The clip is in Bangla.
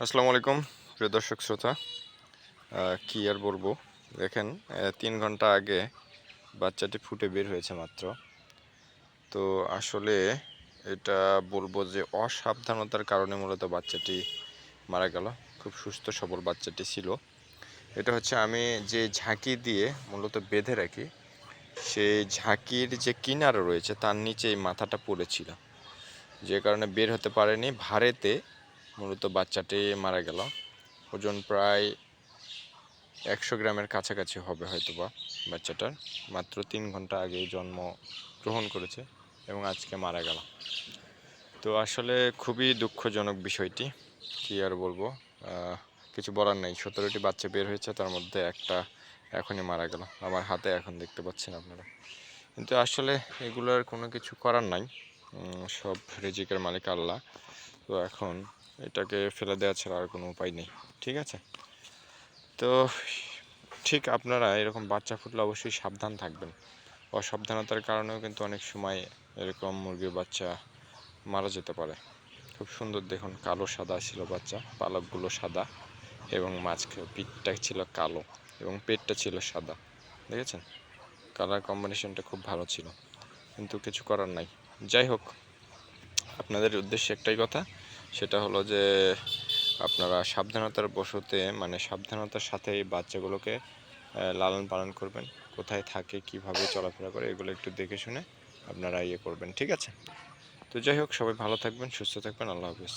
আসসালামু আলাইকুম, প্রিয় দর্শক শ্রোতা। কি আর বলব? দেখেন তিন ঘণ্টা আগে বাচ্চাটি ফুটে বের হয়েছে মাত্র। তো আসলে এটা বলব যে অসাবধানতার কারণে মূলত বাচ্চাটি মারা গেল। খুব সুস্থ, সবল বাচ্চাটি ছিল। এটা হচ্ছে আমি যে ঝাঁকি দিয়ে মূলত বেঁধে রাখি, সেই ঝাঁকির যে কিনারা রয়েছে, তার নিচে এই মাথাটা পড়েছিল। যে কারণে বের হতে পারেনি। ভারেতে মূলত বাচ্চাটি মারা গেল। ওজন প্রায় একশো গ্রামের কাছাকাছি হবে হয়তো বা বাচ্চাটার। মাত্র তিন ঘণ্টা আগে জন্ম গ্রহণ করেছে এবং আজকে মারা গেল। তো আসলে খুবই দুঃখজনক বিষয়টি, কি আর বলব? কিছু বলার নেই। সতেরোটি বাচ্চা বের হয়েছে, তার মধ্যে একটা এখনই মারা গেল। আমার হাতে এখন দেখতে পাচ্ছেন আপনারা। কিন্তু আসলে এগুলোর কোনো কিছু করার নাই। সব রিজিকের মালিক আল্লাহ। তো এখন এটাকে ফেলে দেওয়া ছাড়া আর কোনো উপায় নেই, ঠিক আছে? তো ঠিক আপনারা এরকম বাচ্চা ফুটলে অবশ্যই সাবধান থাকবেন। অসাবধানতার কারণেও কিন্তু অনেক সময় এরকম মুরগির বাচ্চা মারা যেতে পারে। খুব সুন্দর দেখুন, কালো সাদা ছিল বাচ্চা, পালকগুলো সাদা এবং মাঝখানে পিঠটা ছিল কালো এবং পেটটা ছিল সাদা, দেখেছেন? কালার কম্বিনেশনটা খুব ভালো ছিল, কিন্তু কিছু করার নাই। যাই হোক, আপনাদের উদ্দেশ্যে একটাই কথা সেটা হলো যে আপনারা সাবধানতার বসতে মানে সাবধানতার সাথে এই বাচ্চাগুলোকে লালন পালন করবেন। কোথায় থাকে, কীভাবে চলাফেরা করে, এগুলো একটু দেখে শুনে আপনারা ইয়ে করবেন। ঠিক আছে? তো যাই হোক, সবাই ভালো থাকবেন, সুস্থ থাকবেন। আল্লাহ হাফিজ।